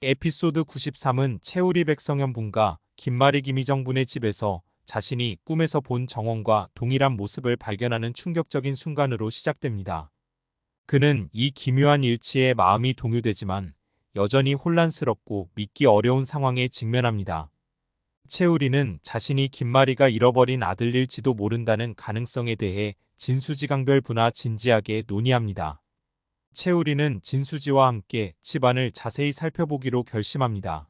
에피소드 93은 채우리 백성현 분과 김마리 김희정 분의 집에서 자신이 꿈에서 본 정원과 동일한 모습을 발견하는 충격적인 순간으로 시작됩니다. 그는 이 기묘한 일치에 마음이 동요되지만 여전히 혼란스럽고 믿기 어려운 상황에 직면합니다. 채우리는 자신이 김마리가 잃어버린 아들일지도 모른다는 가능성에 대해 진수지강별 부나 진지하게 논의합니다. 채우리는 진수지와 함께 집안을 자세히 살펴보기로 결심합니다.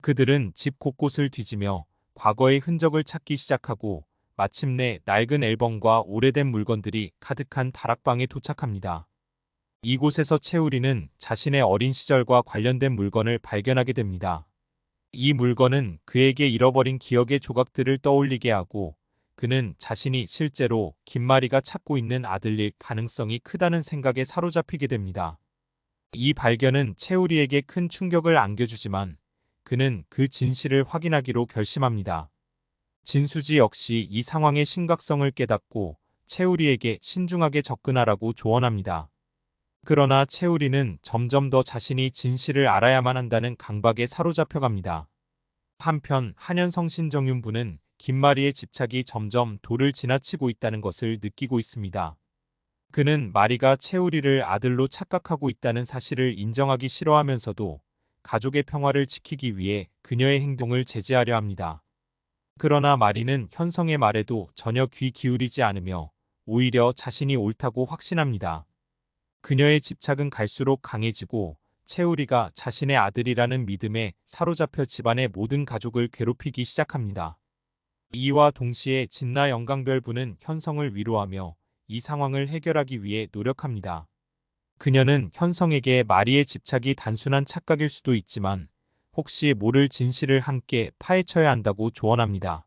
그들은 집 곳곳을 뒤지며 과거의 흔적을 찾기 시작하고 마침내 낡은 앨범과 오래된 물건들이 가득한 다락방에 도착합니다. 이곳에서 채우리는 자신의 어린 시절과 관련된 물건을 발견하게 됩니다. 이 물건은 그에게 잃어버린 기억의 조각들을 떠올리게 하고 그는 자신이 실제로 김마리가 찾고 있는 아들일 가능성이 크다는 생각에 사로잡히게 됩니다. 이 발견은 채우리에게 큰 충격을 안겨주지만 그는 그 진실을 확인하기로 결심합니다. 진수지 역시 이 상황의 심각성을 깨닫고 채우리에게 신중하게 접근하라고 조언합니다. 그러나 채우리는 점점 더 자신이 진실을 알아야만 한다는 강박에 사로잡혀갑니다. 한편 한현성 신정윤부는 김마리의 집착이 점점 도를 지나치고 있다는 것을 느끼고 있습니다. 그는 마리가 채우리를 아들로 착각하고 있다는 사실을 인정하기 싫어하면서도 가족의 평화를 지키기 위해 그녀의 행동을 제재하려 합니다. 그러나 마리는 현성의 말에도 전혀 귀 기울이지 않으며 오히려 자신이 옳다고 확신합니다. 그녀의 집착은 갈수록 강해지고 채우리가 자신의 아들이라는 믿음에 사로잡혀 집안의 모든 가족을 괴롭히기 시작합니다. 이와 동시에 진나 영광별부는 현성을 위로하며 이 상황을 해결하기 위해 노력합니다. 그녀는 현성에게 마리의 집착이 단순한 착각일 수도 있지만 혹시 모를 진실을 함께 파헤쳐야 한다고 조언합니다.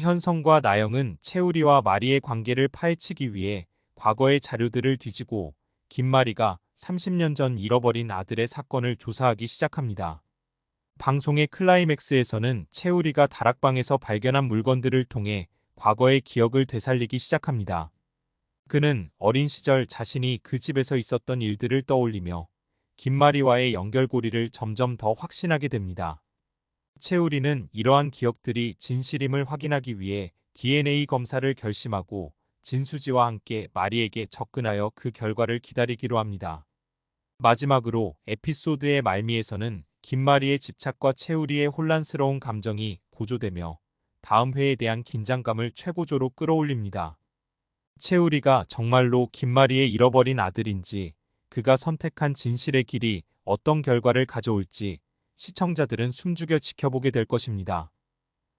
현성과 나영은 채우리와 마리의 관계를 파헤치기 위해 과거의 자료들을 뒤지고 김마리가 30년 전 잃어버린 아들의 사건을 조사하기 시작합니다. 방송의 클라이맥스에서는 채우리가 다락방에서 발견한 물건들을 통해 과거의 기억을 되살리기 시작합니다. 그는 어린 시절 자신이 그 집에서 있었던 일들을 떠올리며 김마리와의 연결고리를 점점 더 확신하게 됩니다. 채우리는 이러한 기억들이 진실임을 확인하기 위해 DNA 검사를 결심하고 진수지와 함께 마리에게 접근하여 그 결과를 기다리기로 합니다. 마지막으로 에피소드의 말미에서는 김마리의 집착과 채우리의 혼란스러운 감정이 고조되며 다음 회에 대한 긴장감을 최고조로 끌어올립니다. 채우리가 정말로 김마리의 잃어버린 아들인지 그가 선택한 진실의 길이 어떤 결과를 가져올지 시청자들은 숨죽여 지켜보게 될 것입니다.